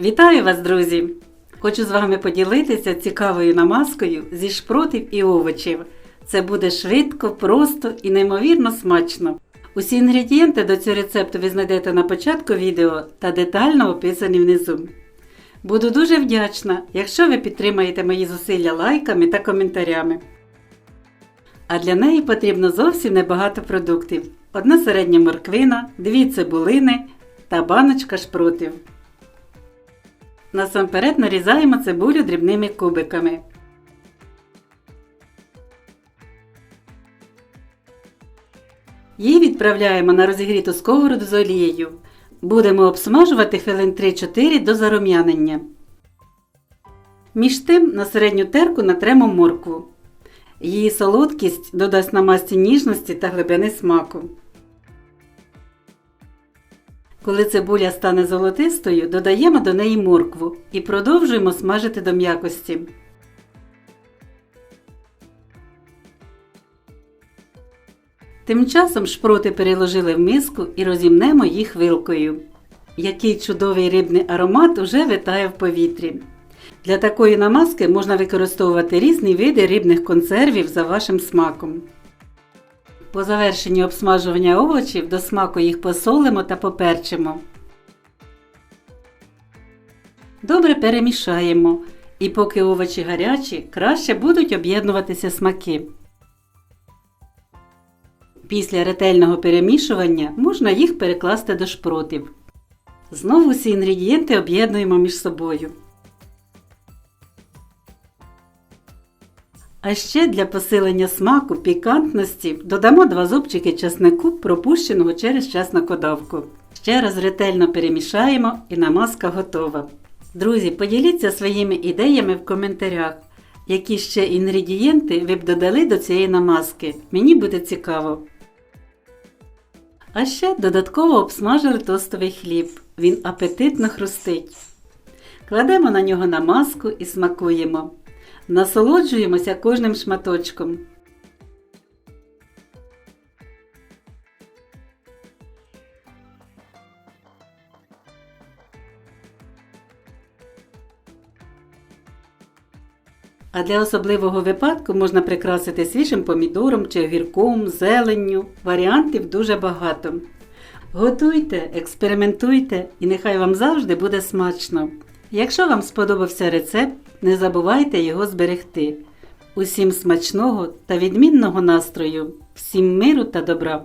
Вітаю вас, друзі! Хочу з вами поділитися цікавою намазкою зі шпротів і овочів. Це буде швидко, просто і неймовірно смачно. Усі інгредієнти до цього рецепту ви знайдете на початку відео та детально описані внизу. Буду дуже вдячна, якщо ви підтримаєте мої зусилля лайками та коментарями. А для неї потрібно зовсім небагато продуктів: одна середня морквина, дві цибулини та баночка шпротів. Насамперед нарізаємо цибулю дрібними кубиками. Її відправляємо на розігріту сковороду з олією. Будемо обсмажувати хвилин 3-4 до зарум'янення. Між тим на середню терку натремо моркву. Її солодкість додасть намазці ніжності та глибини смаку. Коли цибуля стане золотистою, додаємо до неї моркву і продовжуємо смажити до м'якості. Тим часом шпроти переложили в миску і розімнемо їх вилкою. Який чудовий рибний аромат уже витає в повітрі. Для такої намазки можна використовувати різні види рибних консервів за вашим смаком. По завершенні обсмажування овочів до смаку їх посолимо та поперчимо. Добре перемішаємо. І поки овочі гарячі, краще будуть об'єднуватися смаки. Після ретельного перемішування можна їх перекласти до шпротів. Знову всі інгредієнти об'єднуємо між собою. А ще для посилення смаку пікантності додамо 2 зубчики часнику, пропущеного через чеснокодавку. Ще раз ретельно перемішаємо і намазка готова. Друзі, поділіться своїми ідеями в коментарях, які ще інгредієнти ви б додали до цієї намазки. Мені буде цікаво. А ще додатково обсмажили тостовий хліб. Він апетитно хрустить. Кладемо на нього намазку і смакуємо. Насолоджуємося кожним шматочком. А для особливого випадку можна прикрасити свіжим помідором чи огірком, зеленню. Варіантів дуже багато. Готуйте, експериментуйте і нехай вам завжди буде смачно. Якщо вам сподобався рецепт, не забувайте його зберегти. Усім смачного та відмінного настрою, всім миру та добра!